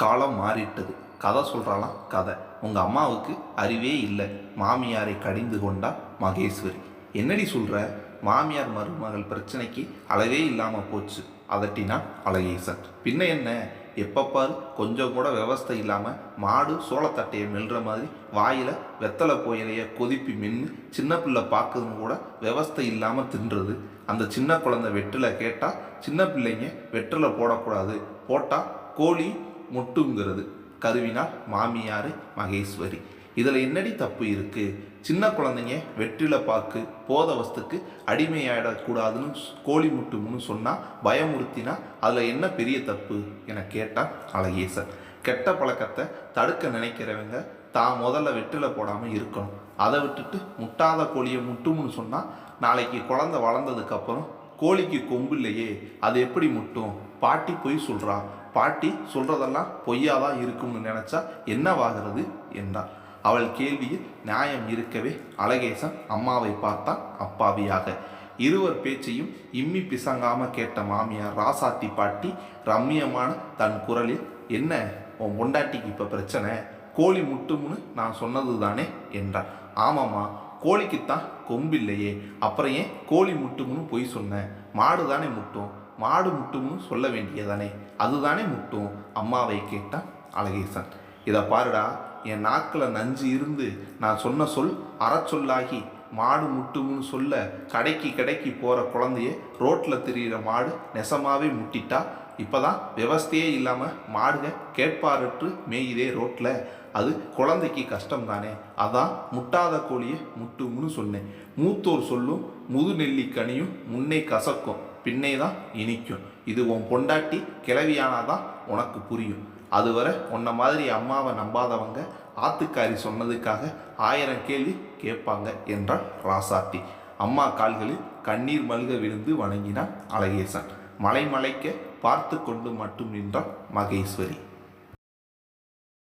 காலம் மாறிட்டது. கதை சொல்கிறாளாம் கதை. உங்கள் அம்மாவுக்கு அறிவே இல்லை. மாமியாரை கடிந்து கொண்டா மகேஸ்வரி. என்னடி சொல்கிற மாமியார் மருமகள் பிரச்சனைக்கு அளவே இல்லாமல் போச்சு. அதட்டினா அழகேசன். பின்ன என்ன? எப்பப்பாரு கொஞ்சம் கூட விவஸ்தை இல்லாமல் மாடு சோளத்தட்டையை மெல்ற மாதிரி வாயில் வெத்தலை புயலைய கொதிப்பி மென்று சின்ன பிள்ளை பார்க்குதுன்னு கூட விவஸ்தை இல்லாமல் தின்றது. அந்த சின்ன குழந்தை வெற்றில கேட்டால் சின்ன பிள்ளைங்க வெற்றில போடக்கூடாது. போட்டால் கோழி முட்டுங்கிறது. கருவினால் மாமியார் மகேஸ்வரி. இதில் என்னடி தப்பு இருக்குது சின்ன குழந்தைங்க வெற்றில பாக்கு போத வஸ்துக்கு அடிமையாயிடக்கூடாதுன்னு கோழி முட்டும்னு சொன்னால் பயமுறுத்தினா அதில் என்ன பெரிய தப்பு என கேட்டான் அழகேசன். கெட்ட பழக்கத்தை தடுக்க நினைக்கிறவங்க தான் முதல்ல வெற்றில போடாமல் இருக்கணும். அதை விட்டுட்டு முட்டாத கோழியை முட்டும்னு சொன்னால் நாளைக்கு குழந்தை வளர்ந்ததுக்கப்புறம் கோழிக்கு கொம்பு இல்லையே அது எப்படி முட்டும்? பாட்டி பொய் சொல்கிறா பாட்டி சொல்றதெல்லாம் பொய்யாதான் இருக்கும்னு நினச்சா என்னவாகிறது என்றார் அவள் கேள்வியில் நியாயம் இருக்கவே அழகேசன் அம்மாவை பார்த்தான் அப்பாவியாக. இருவர் பேச்சையும் இம்மி பிசங்காம கேட்ட மாமியார் ராசாத்தி பாட்டி ரம்மியமான தன் குரலில் என்ன உன் பொண்டாட்டிக்கு இப்போ பிரச்சனை? கோழி முட்டும்னு நான் சொன்னது தானே என்றார் ஆமாம்மா கோழிக்குத்தான் கொம்பு இல்லையே அப்புறம் ஏன் கோழி முட்டும்னு பொய் சொன்னேன் மாடு தானே முட்டும். மாடு முட்டும்னு சொல்ல வேண்டியதானே? அதுதானே முட்டும். அம்மாவை கேட்டான் அழகேசன். இதை பாருடா என் நாக்கில் நஞ்சு இருந்து நான் சொன்ன சொல் அறச்சொல்லாகி மாடு முட்டும்னு சொல்ல கடைக்கு கடைக்கு போகிற குழந்தைய ரோட்டில் திரியிற மாடு நெசமாகவே முட்டிட்டா? இப்போதான் விவஸ்தையே இல்லாமல் மாடுக கேட்பாரற்று மேயுதே ரோட்டில் அது குழந்தைக்கு கஷ்டம் தானே அதான் முட்டாத கோழியை முட்டும்னு சொன்னேன். மூத்தோர் சொல்லும் முது நெல்லிக்கனியும் முன்னே கசக்கும். பின்னே தான் இனிக்கும். இது உன் பொண்டாட்டி கிளவியானாதான் உனக்கு புரியும். அதுவரை உன்ன மாதிரி அம்மாவை நம்பாதவங்க ஆத்துக்காரி சொன்னதுக்காக ஆயிரம் கேள்வி கேட்பாங்க என்றாள் ராசாத்தி. அம்மா கால்களில் கண்ணீர் மல்க விழுந்து வணங்கினான் அழகேசன். மலைமலைக்க பார்த்து கொண்டு மட்டும் நின்றான் மகேஸ்வரி.